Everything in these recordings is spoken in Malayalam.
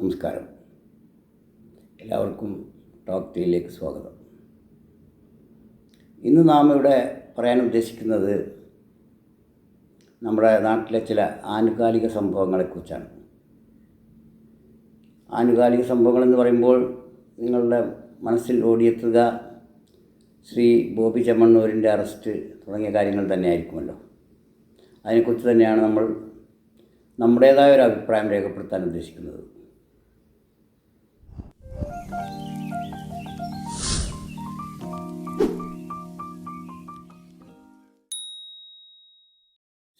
നമസ്കാരം. എല്ലാവർക്കും ടോക്ക് ടീയിലേക്ക് സ്വാഗതം. ഇന്ന് നാം ഇവിടെ പറയാൻ ഉദ്ദേശിക്കുന്നത് നമ്മുടെ നാട്ടിലെ ചില ആനുകാലിക സംഭവങ്ങളെക്കുറിച്ചാണ്. ആനുകാലിക സംഭവങ്ങൾ എന്ന് പറയുമ്പോൾ നിങ്ങളുടെ മനസ്സിൽ ഓടിയെത്തുക ശ്രീ ബോബി ചെമ്മണ്ണൂരിന്റെ അറസ്റ്റ് തുടങ്ങിയ കാര്യങ്ങൾ തന്നെയായിരിക്കുമല്ലോ. അതിനെക്കുറിച്ച് തന്നെയാണ് നമ്മൾ നമ്മുടേതായ ഒരു അഭിപ്രായം രേഖപ്പെടുത്താൻ ഉദ്ദേശിക്കുന്നത്.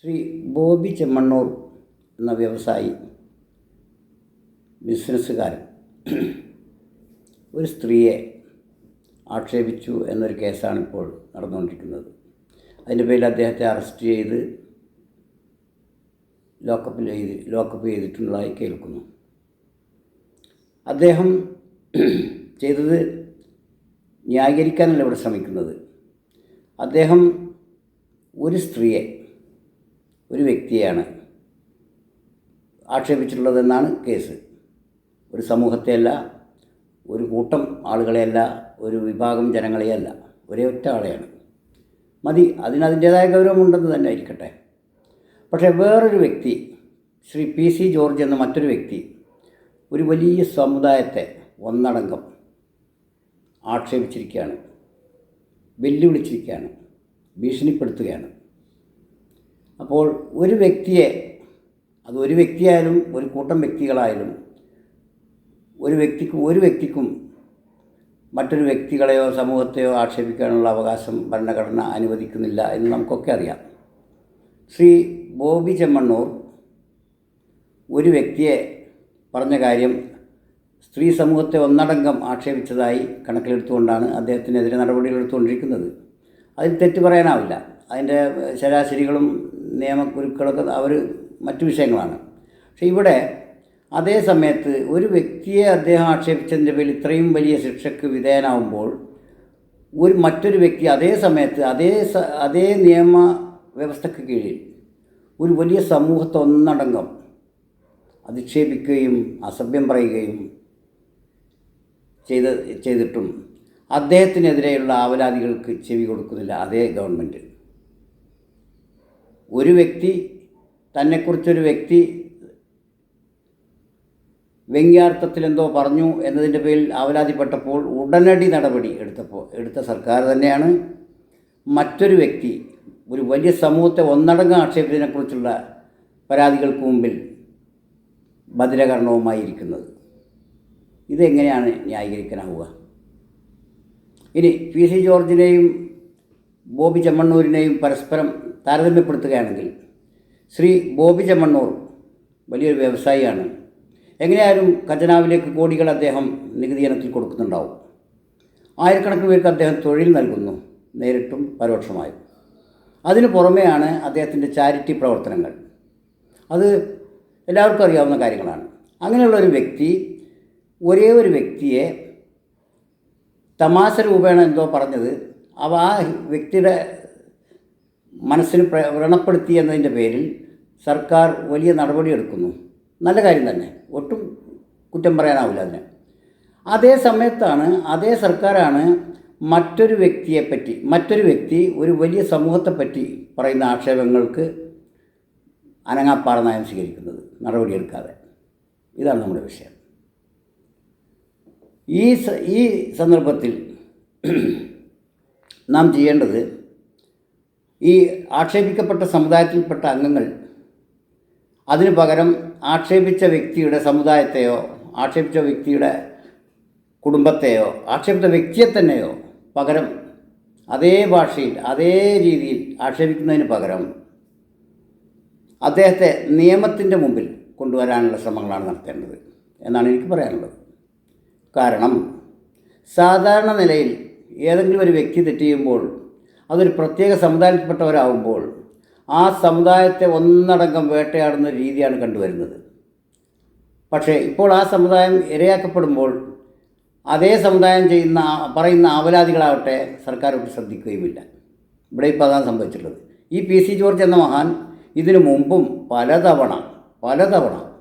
ശ്രീ ബോബി ചെമ്മണ്ണൂർ എന്ന വ്യവസായി ബിസിനസ്സുകാരൻ ഒരു സ്ത്രീയെ ആക്ഷേപിച്ചു എന്നൊരു കേസാണ് ഇപ്പോൾ നടന്നുകൊണ്ടിരിക്കുന്നത്. അതിന്റെ പേരിൽ അദ്ദേഹത്തെ അറസ്റ്റ് ചെയ്ത് ലോക്കപ്പിൽ ചെയ്ത് ലോക്കപ്പ് ചെയ്തിട്ടുള്ളതായി കേൾക്കുന്നു. അദ്ദേഹം ചെയ്തത് ന്യായീകരിക്കാനല്ല ഇവിടെ ശ്രമിക്കുന്നത്. അദ്ദേഹം ഒരു സ്ത്രീയെ ഒരു വ്യക്തിയാണ് ആക്ഷേപിച്ചിട്ടുള്ളതെന്നാണ് കേസ്. ഒരു സമൂഹത്തെയല്ല ഒരു കൂട്ടം ആളുകളെയല്ല ഒരു വിഭാഗം ജനങ്ങളെയല്ല. ഒരേ ഒറ്റ ആളെയാണ്. മതി അതിനതിന്റേതായ ഗൗരവമുണ്ടെന്ന് തന്നെ ആയിരിക്കട്ടെ. പക്ഷേ വേറൊരു വ്യക്തി ശ്രീ പി സി ജോർജ് എന്ന മറ്റൊരു വ്യക്തി ഒരു വലിയ സമുദായത്തെ ഒന്നടങ്കം ആക്ഷേപിച്ചിരിക്കുകയാണ് വെല്ലുവിളിച്ചിരിക്കുകയാണ് ഭീഷണിപ്പെടുത്തുകയാണ്. അപ്പോൾ ഒരു വ്യക്തിയെ അത് ഒരു വ്യക്തിയായാലും ഒരു കൂട്ടം വ്യക്തികളായാലും ഒരു വ്യക്തിക്കും ഒരു വ്യക്തിക്കും മറ്റൊരു വ്യക്തികളെയോ സമൂഹത്തെയോ ആക്ഷേപിക്കാനുള്ള അവകാശം ഭരണഘടന അനുവദിക്കുന്നില്ല എന്ന് നമുക്കൊക്കെ അറിയാം. ശ്രീ ബോബി ചെമ്മണ്ണൂർ ഒരു വ്യക്തിയെ പറഞ്ഞ കാര്യം സ്ത്രീ സമൂഹത്തെ ഒന്നടങ്കം ആക്ഷേപിച്ചതായി കണക്കിലെടുത്തുകൊണ്ടാണ് അദ്ദേഹത്തിനെതിരെ നടപടികൾ എടുത്തുകൊണ്ടിരിക്കുന്നത്. അതിൽ തെറ്റ് പറയാനാവില്ല. അതിന്റെ ശരാശരികളും നിയമക്കുരുക്കളൊക്കെ അവർ മറ്റു വിഷയങ്ങളാണ്. പക്ഷെ ഇവിടെ അതേ സമയത്ത് ഒരു വ്യക്തിയെ അദ്ദേഹം ആക്ഷേപിച്ചതിന്റെ പേരിൽ ഇത്രയും വലിയ ശിക്ഷയ്ക്ക് വിധേയനാവുമ്പോൾ ഒരു മറ്റൊരു വ്യക്തി അതേ സമയത്ത് അതേ അതേ നിയമ വ്യവസ്ഥയ്ക്ക് കീഴിൽ ഒരു വലിയ സമൂഹത്തെ ഒന്നടങ്കം അധിക്ഷേപിക്കുകയും അസഭ്യം പറയുകയും ചെയ്ത് ചെയ്തിട്ടും അദ്ദേഹത്തിനെതിരെയുള്ള ആവലാതികൾക്ക് ചെവി കൊടുക്കുന്നില്ല അതേ ഗവൺമെന്റ് ഒരു വ്യക്തി തന്നെക്കുറിച്ചൊരു വ്യക്തി വ്യംഗ്യാർത്ഥത്തിൽ എന്തോ പറഞ്ഞു എന്നതിന്റെ പേരിൽ ആവലാതിപ്പെട്ടപ്പോൾ ഉടനടി നടപടി എടുത്തപ്പോൾ എടുത്ത സർക്കാർ തന്നെയാണ് മറ്റൊരു വ്യക്തി ഒരു വലിയ സമൂഹത്തെ ഒന്നടങ്കം ആക്ഷേപത്തിനെക്കുറിച്ചുള്ള പരാതികൾക്ക് മുമ്പിൽ ഭദ്രകരണവുമായി ഇരിക്കുന്നത് ഇതെങ്ങനെയാണ് ന്യായീകരിക്കാനാവുക? ഇനി പി സി ജോർജിനെയും ബോബി ചെമ്മണ്ണൂരിനെയും പരസ്പരം താരതമ്യപ്പെടുത്തുകയാണെങ്കിൽ ശ്രീ ബോബി ചെമ്മണ്ണൂർ വലിയൊരു വ്യവസായിയാണ്. എങ്ങനെയായാലും ഖജനാവിലേക്ക് കോടികൾ അദ്ദേഹം നികുതി ഇനത്തിൽ കൊടുക്കുന്നുണ്ടാവും. ആയിരക്കണക്കിന് പേർക്ക് അദ്ദേഹം തൊഴിൽ നൽകുന്നു നേരിട്ടും പരോക്ഷമായും. അതിനു പുറമെയാണ് അദ്ദേഹത്തിന്റെ ചാരിറ്റി പ്രവർത്തനങ്ങൾ. അത് എല്ലാവർക്കും അറിയാവുന്ന കാര്യങ്ങളാണ്. അങ്ങനെയുള്ള ഒരു വ്യക്തി ഒരേ ഒരു വ്യക്തിയെ തമാശ രൂപേണ എന്തോ പറഞ്ഞത് അവ ആ വ്യക്തിയുടെ മനസ്സിന് പ്ര- വ്രണപ്പെടുത്തി എന്നതിന്റെ പേരിൽ സർക്കാർ വലിയ നടപടിയെടുക്കുന്നു. നല്ല കാര്യം തന്നെ. ഒട്ടും കുറ്റം പറയാനാവില്ല അതിന്. അതേ സമയത്താണ് അതേ സർക്കാരാണ് മറ്റൊരു വ്യക്തിയെപ്പറ്റി മറ്റൊരു വ്യക്തി ഒരു വലിയ സമൂഹത്തെപ്പറ്റി പറയുന്ന ആക്ഷേപങ്ങൾക്ക് അനങ്ങാപ്പാറ നയം സ്വീകരിക്കുന്നത് നടപടിയെടുക്കാതെ. ഇതാണ് നമ്മുടെ വിഷയം. ഈ ഈ സന്ദർഭത്തിൽ നാം ചെയ്യേണ്ടത് ഈ ആക്ഷേപിക്കപ്പെട്ട സമുദായത്തിൽപ്പെട്ട അംഗങ്ങൾ അതിനു പകരം ആക്ഷേപിച്ച വ്യക്തിയുടെ സമുദായത്തെയോ ആക്ഷേപിച്ച വ്യക്തിയുടെ കുടുംബത്തെയോ ആക്ഷേപിച്ച വ്യക്തിയെ തന്നെയോ പകരം അതേ ഭാഷയിൽ അതേ രീതിയിൽ ആക്ഷേപിക്കുന്നതിന് പകരം അദ്ദേഹത്തെ നിയമത്തിന്റെ മുമ്പിൽ കൊണ്ടുവരാനുള്ള ശ്രമങ്ങളാണ് നടത്തേണ്ടത് എന്നാണ് എനിക്ക് പറയാനുള്ളത്. കാരണം സാധാരണ നിലയിൽ ഏതെങ്കിലും ഒരു വ്യക്തി തെറ്റ് ചെയ്യുമ്പോൾ അതൊരു പ്രത്യേക സമുദായത്തിൽപ്പെട്ടവരാകുമ്പോൾ ആ സമുദായത്തെ ഒന്നടങ്കം വേട്ടയാടുന്ന രീതിയാണ് കണ്ടുവരുന്നത്. പക്ഷേ ഇപ്പോൾ ആ സമുദായം ഇരയാക്കപ്പെടുമ്പോൾ അതേ സമുദായം ചെയ്യുന്ന പറയുന്ന ആവലാതികളാവട്ടെ സർക്കാർ ഒട്ട് ശ്രദ്ധിക്കുകയുമില്ല. ഇവിടെ ഇപ്പോൾ അതാണ് സംഭവിച്ചിട്ടുള്ളത്. ഈ പി സി ജോർജ് എന്ന മഹാൻ ഇതിനു മുമ്പും പലതവണ പലതവണ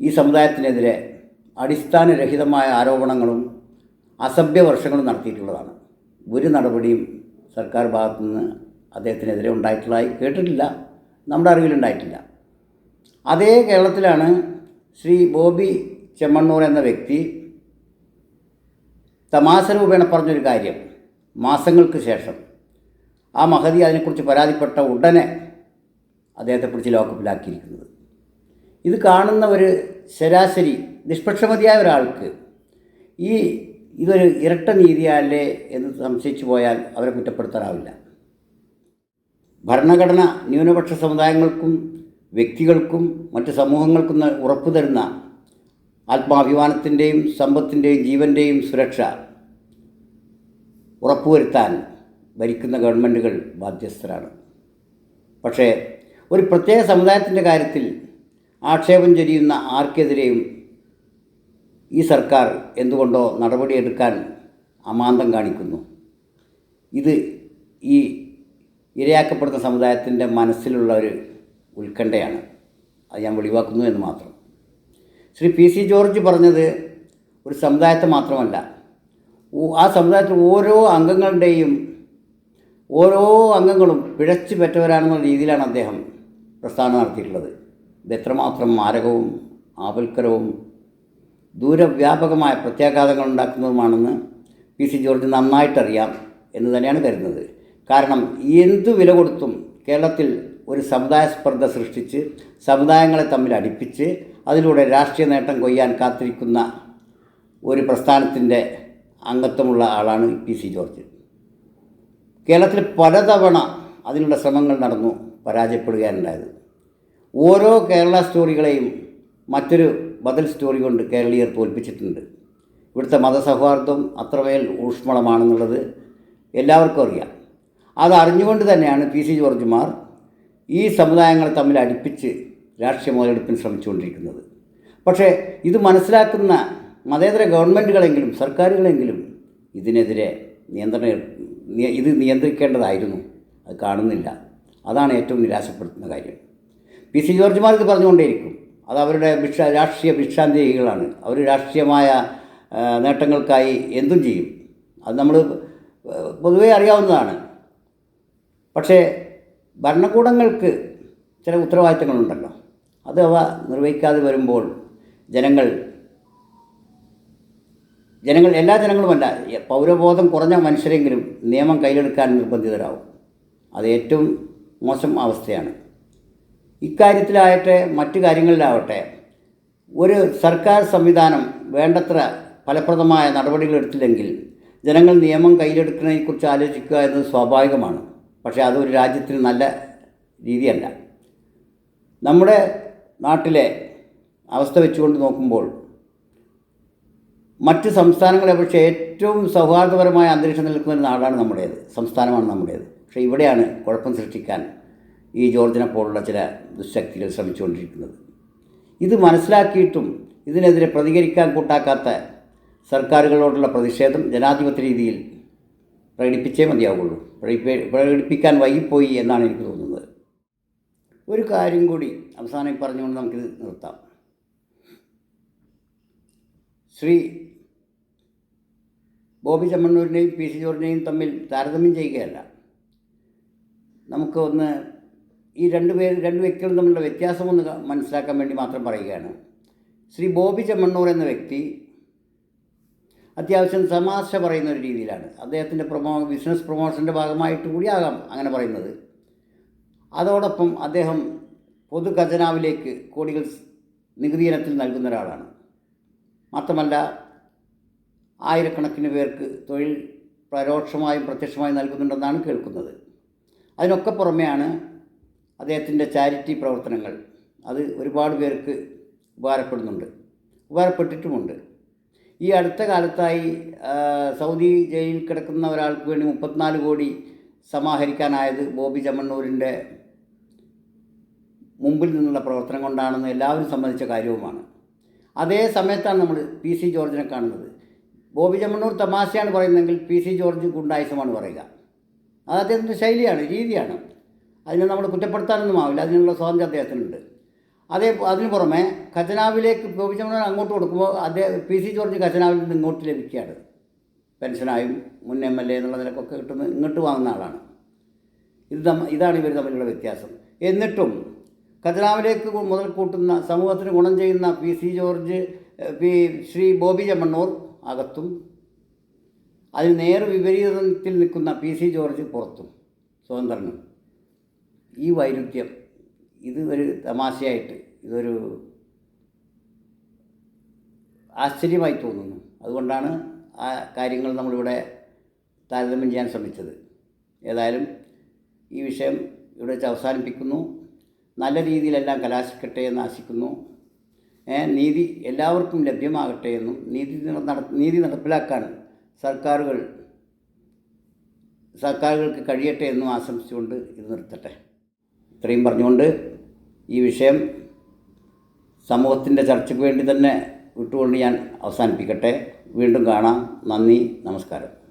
ഈ സമുദായത്തിനെതിരെ അടിസ്ഥാനരഹിതമായ ആരോപണങ്ങളും അസഭ്യവർഷങ്ങളും നടത്തിയിട്ടുള്ളതാണ്. ഒരു നടപടിയും സർക്കാർ ഭാഗത്തു നിന്ന് അദ്ദേഹത്തിനെതിരെ ഉണ്ടായിട്ടുള്ളതായി കേട്ടിട്ടില്ല. നമ്മുടെ അറിവിലുണ്ടായിട്ടില്ല അതേ കേരളത്തിലാണ് ശ്രീ ബോബി ചെമ്മണ്ണൂർ എന്ന വ്യക്തി തമാശ രൂപേണ പറഞ്ഞൊരു കാര്യം മാസങ്ങൾക്ക് ശേഷം. ആ മഹതി അതിനെക്കുറിച്ച് പരാതിപ്പെട്ട ഉടനെ അദ്ദേഹത്തെക്കുറിച്ച് ലോക്കപ്പിലാക്കിയിരിക്കുന്നത്. ഇത് കാണുന്ന ഒരു ശരാശരി നിഷ്പക്ഷമതിയായ ഒരാൾക്ക് ഈ ഇതൊരു ഇരട്ട നീതിയല്ലേ എന്ന് സംശയിച്ചു പോയാൽ അവരെ കുറ്റപ്പെടുത്താനാവില്ല ഭരണഘടന ന്യൂനപക്ഷ സമുദായങ്ങൾക്കും വ്യക്തികൾക്കും മറ്റ് സമൂഹങ്ങൾക്കും ഉറപ്പു തരുന്ന ആത്മാഭിമാനത്തിന്റെയും സമ്പത്തിന്റെയും ജീവന്റെയും സുരക്ഷ ഉറപ്പുവരുത്താൻ ഭരിക്കുന്ന ഗവൺമെന്റുകൾ ബാധ്യസ്ഥരാണ്. പക്ഷേ ഒരു പ്രത്യേക സമുദായത്തിന്റെ കാര്യത്തിൽ ആക്ഷേപം ചൊരിയുന്ന ആർക്കെതിരെയും ഈ സർക്കാർ എന്തുകൊണ്ടോ നടപടിയെടുക്കാൻ അമാന്തം കാണിക്കുന്നു. ഇത് ഈ ഇരയാക്കപ്പെടുന്ന സമുദായത്തിന്റെ മനസ്സിലുള്ള ഒരു ഉത്കണ്ഠയാണ്. അത് ഞാൻ വെളിവാക്കുന്നു എന്ന് മാത്രം. ശ്രീ പി സി ജോർജ് പറഞ്ഞത് ഒരു സമുദായത്തെ മാത്രമല്ല. ആ സമുദായത്തിൽ ഓരോ അംഗങ്ങളുടെയും ഓരോ അംഗങ്ങളും പിഴച്ചു പെറ്റവരാണെന്നുള്ള രീതിയിലാണ് അദ്ദേഹം പ്രസ്ഥാനം നടത്തിയിട്ടുള്ളത്. ഇത് എത്രമാത്രം മാരകവും ആപൽക്കരവും ദൂരവ്യാപകമായ പ്രത്യാഘാതങ്ങൾ ഉണ്ടാക്കുന്നതുമാണെന്ന് പി സി ജോർജ് നന്നായിട്ടറിയാം എന്ന് തന്നെയാണ് കരുതുന്നത്. കാരണം എന്തു വില കൊടുത്തും കേരളത്തിൽ ഒരു സമുദായ സ്പർദ്ധ സൃഷ്ടിച്ച് സമുദായങ്ങളെ തമ്മിൽ അടുപ്പിച്ച് അതിലൂടെ രാഷ്ട്രീയ നേട്ടം കൊയ്യാൻ കാത്തിരിക്കുന്ന ഒരു പ്രസ്ഥാനത്തിന്റെ അംഗത്വമുള്ള ആളാണ് പി സി ജോർജ്. കേരളത്തിൽ പലതവണ അതിനുള്ള ശ്രമങ്ങൾ നടന്നു പരാജയപ്പെടുകയാണുണ്ടായത്. ഓരോ കേരള സ്റ്റോറികളെയും മറ്റൊരു ബദൽ സ്റ്റോറി കൊണ്ട് കേരളീയർ തോൽപ്പിച്ചിട്ടുണ്ട്. ഇവിടുത്തെ മതസൗഹാർദ്ദം അത്രമേൽ ഊഷ്മളമാണെന്നുള്ളത് എല്ലാവർക്കും അറിയാം. അത് അറിഞ്ഞുകൊണ്ട് തന്നെയാണ് പി സി ജോർജുമാർ ഈ സമുദായങ്ങളെ തമ്മിൽ അടുപ്പിച്ച് രാഷ്ട്രീയ മുതലെടുപ്പിന് ശ്രമിച്ചുകൊണ്ടിരിക്കുന്നത്. പക്ഷേ ഇത് മനസ്സിലാക്കുന്ന മതേതര ഗവൺമെന്റുകളെങ്കിലും സർക്കാരുകളെങ്കിലും ഇതിനെതിരെ നിയന്ത്രണ ഇത് നിയന്ത്രിക്കേണ്ടതായിരുന്നു. അത് കാണുന്നില്ല. അതാണ് ഏറ്റവും നിരാശപ്പെടുത്തുന്ന കാര്യം. പി സി ജോർജുമാർ ഇത് പറഞ്ഞുകൊണ്ടേയിരിക്കും. അത് അവരുടെ ഭിക്ഷ രാഷ്ട്രീയ ഭിക്ഷാന്തേഹികളാണ് അവർ രാഷ്ട്രീയമായ നേട്ടങ്ങൾക്കായി എന്തും ചെയ്യും. അത് നമ്മൾ പൊതുവേ അറിയാവുന്നതാണ്. പക്ഷേ ഭരണകൂടങ്ങൾക്ക് ചില ഉത്തരവാദിത്തങ്ങളുണ്ടല്ലോ. അത് അവ നിർവഹിക്കാതെ വരുമ്പോൾ ജനങ്ങൾ ജനങ്ങൾ എല്ലാ ജനങ്ങളുമല്ല പൗരബോധം കുറഞ്ഞ മനുഷ്യരെങ്കിലും നിയമം കയ്യിലെടുക്കാൻ നിർബന്ധിതരാകും അത് ഏറ്റവും മോശം അവസ്ഥയാണ്. ഇക്കാര്യത്തിലാകട്ടെ മറ്റു കാര്യങ്ങളിലാവട്ടെ ഒരു സർക്കാർ സംവിധാനം വേണ്ടത്ര ഫലപ്രദമായ നടപടികൾ എടുത്തില്ലെങ്കിൽ ജനങ്ങൾ നിയമം കയ്യിലെടുക്കുന്നതിനെക്കുറിച്ച് ആലോചിക്കുക എന്നത് സ്വാഭാവികമാണ്. പക്ഷേ അതൊരു രാജ്യത്തിന് നല്ല രീതിയല്ല. നമ്മുടെ നാട്ടിലെ അവസ്ഥ വെച്ചുകൊണ്ട് നോക്കുമ്പോൾ മറ്റ് സംസ്ഥാനങ്ങളെ പക്ഷേ ഏറ്റവും സൗഹാർദ്ദപരമായ അന്തരീക്ഷം നിൽക്കുന്ന ഒരു നാടാണ് നമ്മുടേത് സംസ്ഥാനമാണ് നമ്മുടേത്. പക്ഷേ ഇവിടെയാണ് കുഴപ്പം സൃഷ്ടിക്കാൻ ഈ ജോർജിനെ പോലുള്ള ചില ദുശക്തികൾ ശ്രമിച്ചുകൊണ്ടിരിക്കുന്നത്. ഇത് മനസ്സിലാക്കിയിട്ടും ഇതിനെതിരെ പ്രതികരിക്കാൻ കൂട്ടാക്കാത്ത സർക്കാരുകളോടുള്ള പ്രതിഷേധം ജനാധിപത്യ രീതിയിൽ പ്രകടിപ്പിച്ചേ മതിയാവുള്ളൂ. പ്രകടിപ്പി- പ്രകടിപ്പിക്കാൻ വൈകിപ്പോയി എന്നാണ് എനിക്ക് തോന്നുന്നത്. ഒരു കാര്യം കൂടി അവസാനം പറഞ്ഞുകൊണ്ട് നമുക്കിത് നിർത്താം. ശ്രീ ബോബി ചമ്മണ്ണൂരിനെയും പി സി ജോർജിനെയും തമ്മിൽ താരതമ്യം ചെയ്യുകയല്ല. നമുക്ക് ഒന്ന് ഈ രണ്ട് പേര് രണ്ട് വ്യക്തികളും തമ്മിലുള്ള വ്യത്യാസം ഒന്ന് മനസ്സിലാക്കാൻ വേണ്ടി മാത്രം പറയുകയാണ്. ശ്രീ ബോബി ചെമ്മണ്ണൂർ എന്ന വ്യക്തി അത്യാവശ്യം തമാശ പറയുന്ന ഒരു രീതിയിലാണ്. അദ്ദേഹത്തിന്റെ പ്രൊമോ ബിസിനസ് പ്രൊമോഷന്റെ ഭാഗമായിട്ട് കൂടിയാകാം അങ്ങനെ പറയുന്നത്. അതോടൊപ്പം അദ്ദേഹം പൊതു ഖജനാവിലേക്ക് കോടികൾ നികുതി ഇനത്തിൽ നൽകുന്ന ഒരാളാണ്. മാത്രമല്ല ആയിരക്കണക്കിന് പേർക്ക് തൊഴിൽ പരോക്ഷമായും പ്രത്യക്ഷമായും നൽകുന്നുണ്ടെന്നാണ് കേൾക്കുന്നത്. അതിനൊക്കെ പുറമെയാണ് അദ്ദേഹത്തിന്റെ ചാരിറ്റി പ്രവർത്തനങ്ങൾ അത് ഒരുപാട് പേർക്ക് ഉപകാരപ്പെടുന്നുണ്ട്. ഉപകാരപ്പെട്ടിട്ടുമുണ്ട്. ഈ അടുത്ത കാലത്തായി സൗദി ജയിലിൽ കിടക്കുന്ന ഒരാൾക്ക് വേണ്ടി മുപ്പത്തിനാല് കോടി സമാഹരിക്കാനായത് ബോബി ചമ്മണ്ണൂരിന്റെ മുമ്പിൽ നിന്നുള്ള പ്രവർത്തനം കൊണ്ടാണെന്ന് എല്ലാവരും സംബന്ധിച്ച കാര്യവുമാണ്. അതേ സമയത്താണ് നമ്മൾ പി സി ജോർജിനെ കാണുന്നത്. ബോബി ചമ്മണ്ണൂർ തമാശയാണ് പറയുന്നതെങ്കിൽ പി സി ജോർജ് ഗുണ്ടായുസമാണ് പറയുക. അത് അദ്ദേഹത്തിന്റെ ശൈലിയാണ് രീതിയാണ്. അതിനെ നമ്മൾ കുറ്റപ്പെടുത്താനൊന്നും ആവില്ല. അതിനുള്ള സ്വാതന്ത്ര്യം അദ്ദേഹത്തിനുണ്ട്. അതേ അതിന് പുറമെ ഖജനാവിലേക്ക് ചെമ്മണ്ണൂർ അങ്ങോട്ട് കൊടുക്കുമ്പോൾ അദ്ദേഹം പി സി ജോർജ് ഖജനാവിൽ നിന്ന് ഇങ്ങോട്ട് ലഭിക്കുകയാണ്. പെൻഷനായും മുൻ എം എൽ എ എന്നുള്ള നിലക്കൊക്കെ കിട്ടുന്ന ഇങ്ങോട്ട് വാങ്ങുന്ന ആളാണ്. ഇത് ഇതാണ് ഇവർ തമ്മിലുള്ള വ്യത്യാസം. എന്നിട്ടും ഖജനാവിലേക്ക് മുതൽ കൂട്ടുന്ന സമൂഹത്തിന് ഗുണം ചെയ്യുന്ന P C George P Shri Bobby Chemmanur അകത്തും അതിന് നേർ വിപരീതത്തിൽ നിൽക്കുന്ന പി സി ജോർജ് പുറത്തും സ്വതന്ത്രനും. ഈ വൈരുദ്ധ്യം ഇത് ഒരു തമാശയായിട്ട് ഇതൊരു ആശ്ചര്യമായി തോന്നുന്നു. അതുകൊണ്ടാണ് ആ കാര്യങ്ങൾ നമ്മളിവിടെ താരതമ്യം ചെയ്യാൻ ശ്രമിച്ചത്. ഏതായാലും ഈ വിഷയം ഇവിടെ വെച്ച് അവസാനിപ്പിക്കുന്നു. നല്ല രീതിയിലെല്ലാം കലാശിക്കട്ടെ എന്ന് ആശിക്കുന്നു. നീതി എല്ലാവർക്കും ലഭ്യമാകട്ടെ എന്നും നീതി നീതി നടപ്പിലാക്കാൻ സർക്കാരുകൾ സർക്കാരുകൾക്ക് കഴിയട്ടെ എന്നും ആശംസിച്ചുകൊണ്ട് ഇത് നിർത്തട്ടെ. ഇത്രയും പറഞ്ഞുകൊണ്ട് ഈ വിഷയം സമൂഹത്തിന്റെ ചർച്ചയ്ക്ക് വേണ്ടി തന്നെ വിട്ടുകൊണ്ട് ഞാൻ അവസാനിപ്പിക്കട്ടെ. വീണ്ടും കാണാം. നന്ദി. നമസ്കാരം.